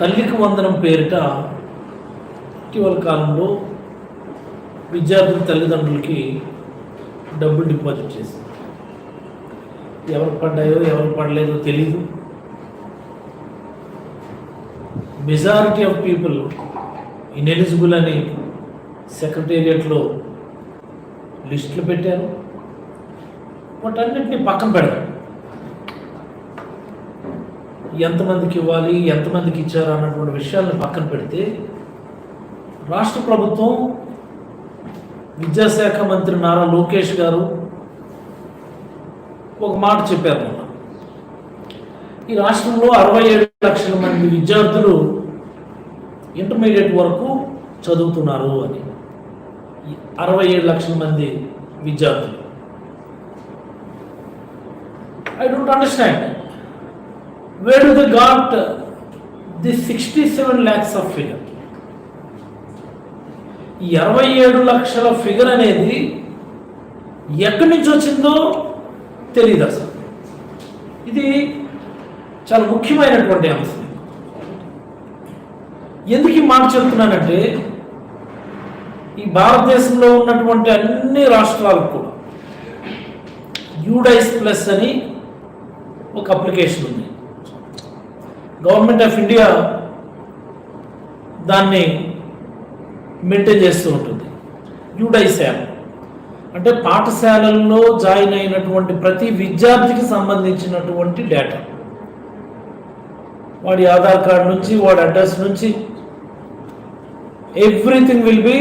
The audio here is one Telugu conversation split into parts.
తల్లికి వందనం పేరిట ఇటీవల కాలంలో విద్యార్థుల తల్లిదండ్రులకి డబ్బులు డిపాజిట్ చేసింది ఎవరు పడ్డాయో ఎవరు పడలేదో తెలీదు. మెజారిటీ ఆఫ్ పీపుల్ ఇన్ఎలిజిబుల్ అని సెక్రటేరియట్లో లిస్టులు పెట్టారు. వాటన్నిటిని పక్కన పెడతారు. ఎంతమందికి ఇవ్వాలి ఎంతమందికి ఇచ్చారు అన్నటువంటి విషయాలను పక్కన పెడితే రాష్ట్ర ప్రభుత్వం విద్యాశాఖ మంత్రి నారా లోకేష్ గారు ఒక మాట చెప్పారు మొన్న. ఈ రాష్ట్రంలో అరవై ఏడు లక్షల మంది విద్యార్థులు ఇంటర్మీడియట్ వరకు చదువుతున్నారు అని. అరవై ఏడు లక్షల మంది విద్యార్థులు. I don't understand where do they got the sixty seven lakhs of figure ఏడు లక్షల ఫిగర్ అనేది ఎక్కడి నుంచి వచ్చిందో తెలియదు అసలు ఇది చాలా ముఖ్యమైనటువంటి అంశం. ఎందుకు ఈ మాట చెప్తున్నానంటే ఈ భారతదేశంలో ఉన్నటువంటి అన్ని రాష్ట్రాలకు కూడా యూడైస్ ప్లస్ అని ఒక అప్లికేషన్ ఉంది. గవర్నమెంట్ ఆఫ్ ఇండియా దాన్ని మెయింటైన్ చేస్తూ ఉంటుంది. యూడైస్ అంటే పాఠశాలల్లో జాయిన్ అయినటువంటి ప్రతి విద్యార్థికి సంబంధించినటువంటి డేటా. వాడి ఆధార్ కార్డ్ నుంచి వాడి అడ్రస్ నుంచి everything will be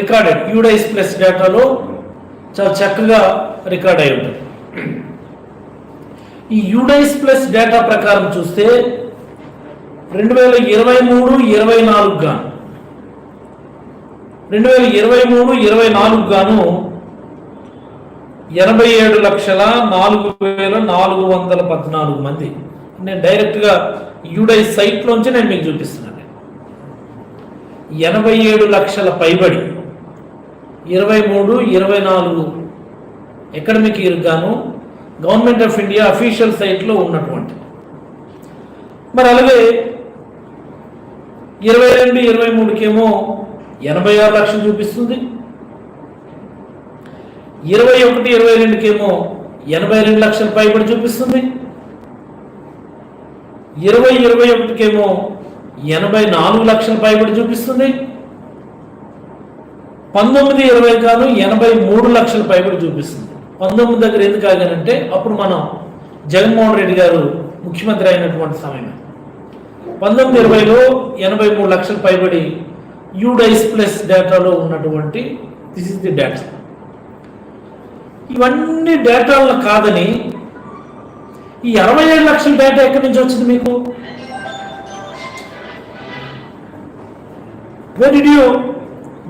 recorded. UDISE plus డేటాలో చాలా చక్కగా రికార్డ్ అయి ఉంటుంది. ఈ యూడైస్ ప్లస్ డేటా ప్రకారం చూస్తే రెండు వేల ఇరవై మూడు ఇరవై నాలుగు గాను రెండు వేల ఇరవై మూడు ఇరవై నాలుగు గాను ఎనభై ఏడు లక్షల నాలుగు వేల నాలుగు వందల పద్నాలుగు మంది. నేను డైరెక్ట్గా యూడై సైట్లోంచి నేను మీకు చూపిస్తున్నాను. ఎనభై ఏడు లక్షల పైబడి ఇరవై మూడు ఇరవై నాలుగు ఎకడమిక్ ఇయర్ గాను గవర్నమెంట్ ఆఫ్ ఇండియా అఫీషియల్ సైట్లో ఉన్నటువంటి. మరి అలాగే ఇరవై రెండు ఇరవై మూడుకేమో ఎనభై ఆరు లక్షలు చూపిస్తుంది. ఇరవై ఒకటి ఇరవై రెండుకేమో ఎనభై రెండు లక్షల పైబడి చూపిస్తుంది. ఇరవై ఇరవై ఒకటికేమో ఎనభై నాలుగు లక్షల పైబడి చూపిస్తుంది. పంతొమ్మిది ఇరవై కాను ఎనభై మూడు లక్షల పైబడి చూపిస్తుంది. పంతొమ్మిది దగ్గర ఎందుకు ఆగానంటే అప్పుడు మనం జగన్మోహన్ రెడ్డి గారు ముఖ్యమంత్రి అయినటువంటి సమయం. పంతొమ్మిది ఇరవైలో ఎనభై మూడు లక్షలు పైబడి యూడైస్ ప్లస్ డేటాలో ఉన్నటువంటి దిస్ ఇస్ ది డేటా. ఇవన్నీ డేటాలను కాదని ఈ అరవై ఏడు లక్షల డేటా ఎక్కడి నుంచి వచ్చింది మీకు? Where did you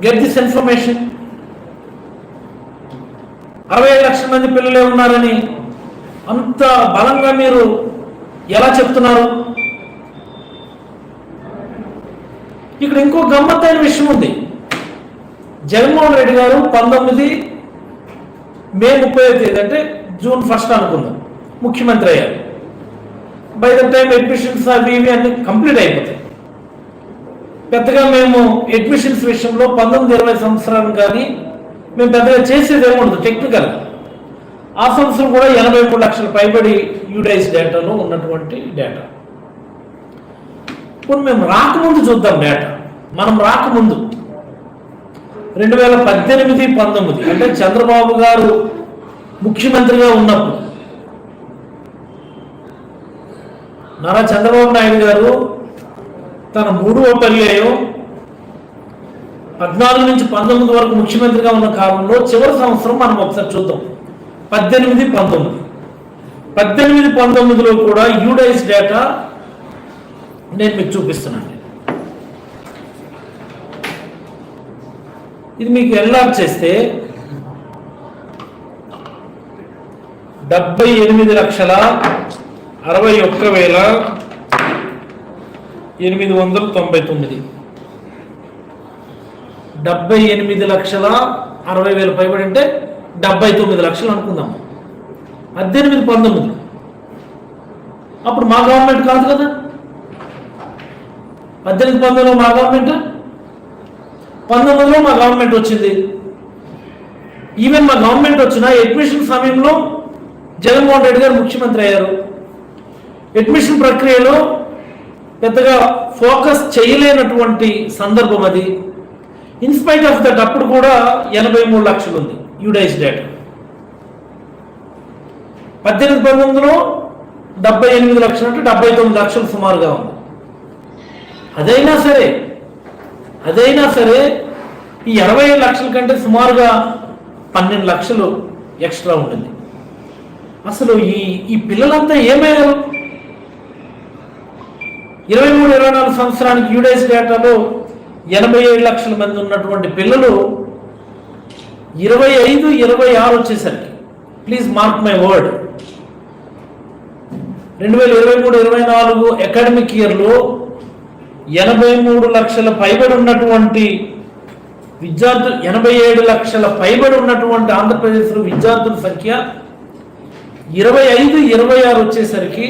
get this information అరవై లక్షల మంది పిల్లలే ఉన్నారని అంత బలంగా మీరు ఎలా చెప్తున్నారు? ఇక్కడ ఇంకో గమ్మత్తైన విషయం ఉంది. జగన్మోహన్ రెడ్డి గారు పంతొమ్మిది మే ముప్పై తేదీ అంటే జూన్ ఫస్ట్ అనుకుందాం. ముఖ్యమంత్రి అయ్యారు. బై ద టైం అడ్మిషన్స్ అవి ఇవి అన్ని కంప్లీట్ అయిపోతాయి. పెద్దగా మేము అడ్మిషన్స్ విషయంలో పంతొమ్మిది ఇరవై సంవత్సరాలు కానీ మేము పెద్దగా చేసేది ఏముండదు టెక్నికల్ ఆ సంవత్సరం కూడా ఎనభై మూడు లక్షల పైబడి యూడైస్ డేటాలో ఉన్నటువంటి డేటా ఇప్పుడు మేము రాకముందు చూద్దాం డేటా మనం రాకముందు. రెండు వేల పద్దెనిమిది పంతొమ్మిది అంటే చంద్రబాబు గారు ముఖ్యమంత్రిగా ఉన్నప్పుడు. నారా చంద్రబాబు నాయుడు గారు తన మూడవ పర్యాయం పద్నాలుగు నుంచి పంతొమ్మిది వరకు ముఖ్యమంత్రిగా ఉన్న కాలంలో చివరి సంవత్సరం మనం ఒకసారి చూద్దాం. పద్దెనిమిది పంతొమ్మిది. పద్దెనిమిది పంతొమ్మిదిలో కూడా యూడైస్ డేటా నేను మీకు చూపిస్తున్నాను. ఇది మీకు ఎల్ఆర్ చేస్తే డెబ్బై ఎనిమిది లక్షల అరవై ఒక్క వేల ఎనిమిది వందల తొంభై తొమ్మిది. డెబ్బై ఎనిమిది లక్షల అరవై వేల పైబడి అంటే డెబ్బై తొమ్మిది లక్షలు అనుకుందాం. పద్దెనిమిది పంతొమ్మిది. అప్పుడు మా గవర్నమెంట్ కాదు కదా. పద్దెనిమిది పంతొమ్మిదిలో మా గవర్నమెంట్ పంతొమ్మిదిలో మా గవర్నమెంట్ వచ్చింది. ఈవెన్ మా గవర్నమెంట్ వచ్చిన అడ్మిషన్ సమయంలో జగన్మోహన్ రెడ్డి గారు ముఖ్యమంత్రి అయ్యారు. అడ్మిషన్ ప్రక్రియలో పెద్దగా ఫోకస్ చేయలేనటువంటి సందర్భం అది. ఇన్స్పైట్ ఆఫ్ దట్ అప్పుడు కూడా ఎనభై మూడు లక్షలు ఉంది యూడైస్ డేటా. పద్దెనిమిది పంతొమ్మిదిలో డెబ్బై ఎనిమిది లక్షలు అంటే డెబ్బై తొమ్మిది లక్షలు సుమారుగా ఉంది. అదైనా సరే అదైనా సరే ఈ ఇరవై లక్షల కంటే సుమారుగా పన్నెండు లక్షలు ఎక్స్ట్రా ఉంటుంది. అసలు ఈ ఈ పిల్లలంతా ఏమయ్యారు ఇరవై మూడు ఇరవై నాలుగు సంవత్సరానికి యూడైస్ డేటాలో ఎనభై ఏడు లక్షల మంది ఉన్నటువంటి పిల్లలు ఇరవై ఐదు ఇరవై ఆరు వచ్చేసరికి. ప్లీజ్ మార్క్ మై వర్డ్ రెండు వేల ఇరవై మూడు ఇరవై నాలుగు అకాడమిక్ ఇయర్లో ఎనభై మూడు లక్షల పైబడి ఉన్నటువంటి విద్యార్థులు ఎనభై ఏడు లక్షల పైబడి ఉన్నటువంటి ఆంధ్రప్రదేశ్లో విద్యార్థుల సంఖ్య ఇరవై ఐదు ఇరవై ఆరు వచ్చేసరికి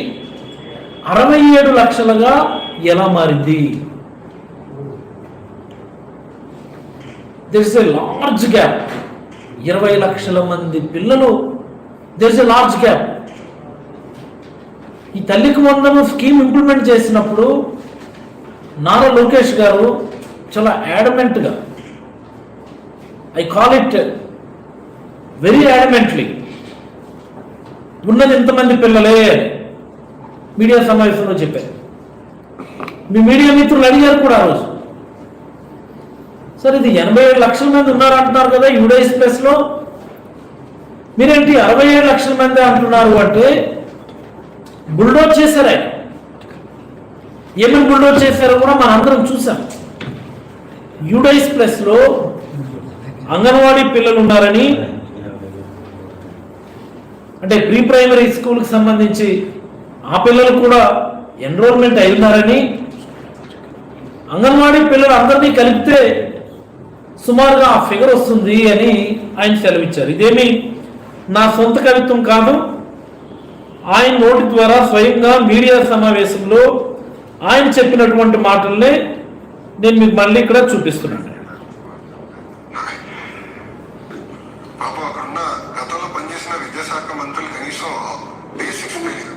అరవై ఏడు లక్షలుగా ఎలా మారింది? దిస్ ఎ లార్జ్ గ్యాప్ ఇరవై లక్షల మంది పిల్లలు. దిస్ ఎ లార్జ్ గ్యాప్ ఈ తల్లికి వందనం స్కీమ్ ఇంప్లిమెంట్ చేసినప్పుడు నారా లోకేష్ గారు చాలా యాడమెంట్గా I call it very adamantly ఉన్నది ఎంతమంది పిల్లలే? మీడియా సమావేశంలో చెప్పారు. మీ మీడియా మిత్రులు అడిగారు కూడా ఆ రోజు. సార్ ఇది ఎనభై ఏడు లక్షల మంది ఉన్నారు అంటున్నారు కదా యూడైస్ ప్లస్లో. మీరేంటి అరవై ఏడు లక్షల మంది అంటున్నారు అంటే బుల్డోజ్ చేశారు ఆయన. ఏమేమి బుల్డోజ్ చేశారో కూడా మనం అందరం చూసాం యూడైస్ ప్లస్లో అంగన్వాడీ పిల్లలు ఉన్నారని అంటే ప్రీ ప్రైమరీ స్కూల్కి సంబంధించి ఆ పిల్లలు కూడా ఎన్రోల్మెంట్ అయి ఉన్నారని అంగన్వాడీ పిల్లలు అందరినీ కలిపితే సుమారుగా ఆ ఫిగర్ వస్తుంది అని ఆయన సెలవిచ్చారు. ఇదేమి నా సొంత కవిత్వం కాదు. ఆయన నోటి ద్వారా స్వయంగా మీడియా సమావేశంలో ఆయన చెప్పినటువంటి మాటల్ని నేను మీకు మళ్ళీ ఇక్కడ చూపిస్తున్నాను పాపం అక్కడున్న గతంలో పనిచేసిన విద్యాశాఖ మంత్రులు కనీసం బేసిక్స్ తెలియదు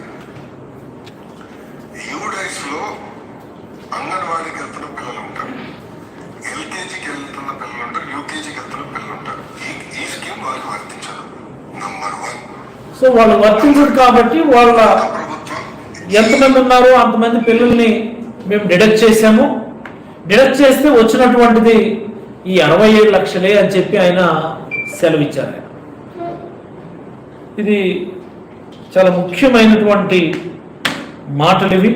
యూడైస్లో అంగన్వాడీకి వెళ్తున్న పిల్లలు ఉంటారు ఎల్కేజీకి వెళ్తున్న పిల్లలు ఉంటారు యూకేజీకి వెళ్తున్న పిల్లలు ఉంటారు ఈ ఈ స్కీమ్ వాళ్ళకి వర్తించదు నంబర్ వన్ సో వాళ్ళు వర్తించదు కాబట్టి వాళ్ళ ఎంతమంది ఉన్నారో అంతమంది పిల్లల్ని మేము డిడక్ట్ చేశాము. డిడక్ట్ చేస్తే వచ్చినటువంటిది ఈ అరవై ఏడు లక్షలే అని చెప్పి ఆయన సెలవిచ్చారు. ఆయన ఇది చాలా ముఖ్యమైనటువంటి మాటలు ఇవి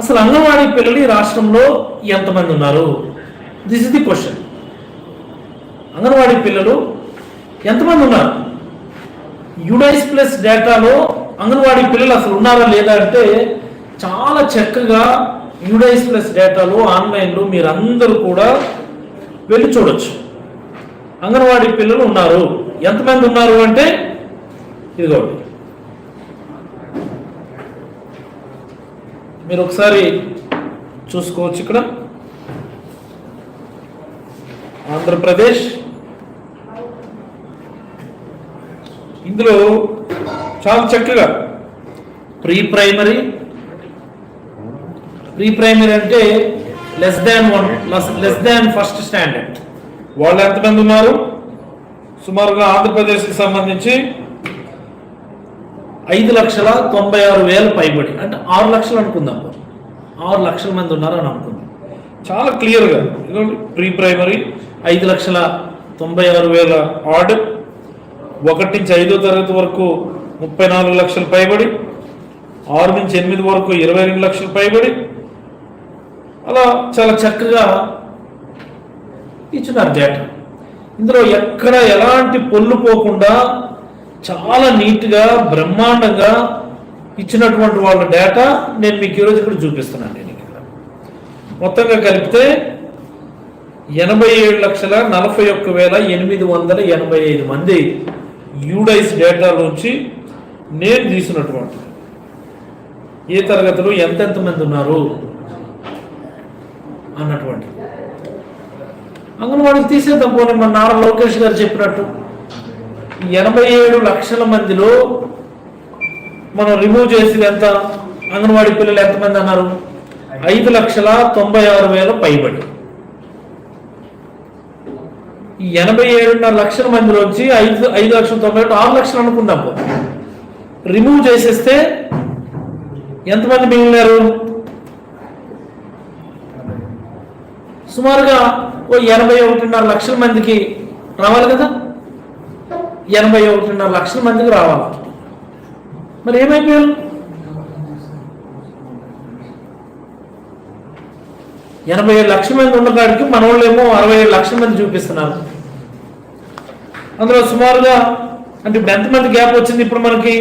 అసలు అంగన్వాడీ పిల్లలు ఈ రాష్ట్రంలో ఎంతమంది ఉన్నారు? This is the question anganwadi పిల్లలు ఎంతమంది ఉన్నారు? యుడైస్ ప్లస్ డేటాలో అంగన్వాడీ పిల్లలు అసలు ఉన్నారా లేదా అంటే చాలా చక్కగా యుడైస్ ప్లస్ డేటాలో ఆన్లైన్లో మీరందరూ కూడా వెళ్ళి చూడొచ్చు. అంగన్వాడీ పిల్లలు ఉన్నారు. ఎంతమంది ఉన్నారు అంటే ఇదిగోండి. మీరు ఒకసారి చూసుకోవచ్చు ఇక్కడ. ఆంధ్రప్రదేశ్ ఇందులో చాలా చక్కగా ప్రీ ప్రైమరీ ప్రీ ప్రైమరీ అంటే less than one less than first standard వాళ్ళు ఎంతమంది ఉన్నారు? సుమారుగా ఆంధ్రప్రదేశ్కి సంబంధించి ఐదు లక్షల తొంభై ఆరు వేల పైబడి అంటే ఆరు లక్షలు అనుకుందాం. ఆరు లక్షల మంది ఉన్నారు అని అనుకుందాం. చాలా క్లియర్గా ప్రీ ప్రైమరీ ఐదు లక్షల తొంభై ఆరు వేల ఆర్డ్ ఒకటి నుంచి ఐదో తరగతి వరకు ముప్పై నాలుగు లక్షలు పైబడి ఆరు నుంచి ఎనిమిది వరకు ఇరవై రెండు లక్షలు పైబడి. అలా చాలా చక్కగా ఇచ్చినారు డేటా ఇందులో ఎక్కడ ఎలాంటి పొల్లు పోకుండా చాలా నీట్గా బ్రహ్మాండంగా ఇచ్చినటువంటి వాళ్ళ డేటా నేను మీకు ఈరోజు ఇక్కడ చూపిస్తున్నాను నేను ఇక్కడ. మొత్తంగా కలిపితే ఎనభై ఏడు లక్షల నలభై ఒక్క వేల ఎనిమిది వందల ఎనభై ఐదు మంది యూడైస్ డేటాలోంచి నేను తీసినటువంటి ఏ తరగతిలో ఎంతెంత మంది ఉన్నారు? అన్నటువంటి అంగన్వాడీకి తీసేద్దాం పోనీ మన నారా లోకేష్ గారు చెప్పినట్టు. ఎనభై ఏడు లక్షల మందిలో మనం రిమూవ్ చేసి ఎంత? అంగన్వాడీ పిల్లలు ఎంతమంది అన్నారు? ఐదు లక్షల తొంభై ఆరు వేల పైబడి. ఈ ఎనభై ఏడున్నర లక్షల మందిలోంచి ఐదు ఐదు లక్షల తొంభై ఒకటి ఆరు లక్షలు అనుకుందాం రిమూవ్ చేసేస్తే ఎంతమంది మిగిలినారు? సుమారుగా ఓ ఎనభై ఒకటిన్నర లక్షల మందికి రావాలి కదా? ఎనభై ఒకటిన్నర లక్షల మందికి రావాలి. మరి ఏమైపోయారు? ఎనభై ఏడు లక్షల మంది ఉన్న మన వాళ్ళు ఏమో అరవై ఏడు లక్షల మంది చూపిస్తున్నారు. అందులో సుమారుగా అంటే ఇప్పుడు ఎంతమంది గ్యాప్ వచ్చింది ఇప్పుడు మనకి?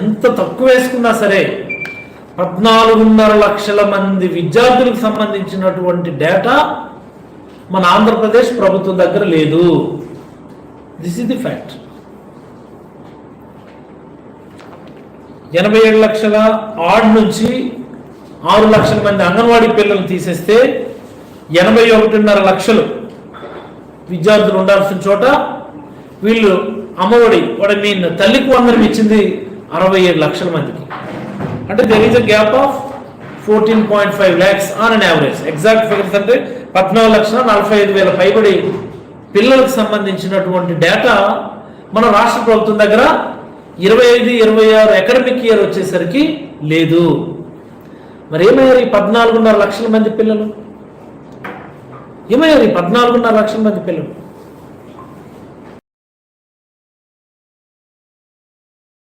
ఎంత తక్కువ వేసుకున్నా సరే పద్నాలుగున్నర లక్షల మంది విద్యార్థులకు సంబంధించినటువంటి డేటా మన ఆంధ్రప్రదేశ్ ప్రభుత్వం దగ్గర లేదు. దిస్ ఇస్ ది ఫ్యాక్ట్ ఎనభై ఏడు లక్షల ఆడ్ నుంచి ఆరు లక్షల మంది అంగన్వాడీ పిల్లలు తీసేస్తే ఎనభై ఒకటిన్నర లక్షలు విద్యార్థులు ఉండాల్సిన చోట వీళ్ళు అమ్మఒడి వాడు మీన్ తల్లికి వందనం ఇచ్చింది అరవై ఏడు లక్షల మందికి. అంటే there is a gap of fourteen point five lakhs on an average exact figures అంటే పద్నాలుగు లక్షల నలభై ఐదు వేల పైబడి పిల్లలకు సంబంధించినటువంటి డేటా మన రాష్ట్ర ప్రభుత్వం దగ్గర ఇరవై ఐదు ఇరవై ఆరు అకాడమిక్ ఇయర్ వచ్చేసరికి లేదు. మరి ఏమయ్యారు ఈ పద్నాలుగున్నర లక్షల మంది పిల్లలు? ఏమయ్యారు ఈ పద్నాలుగున్నర లక్షల మంది పిల్లలు?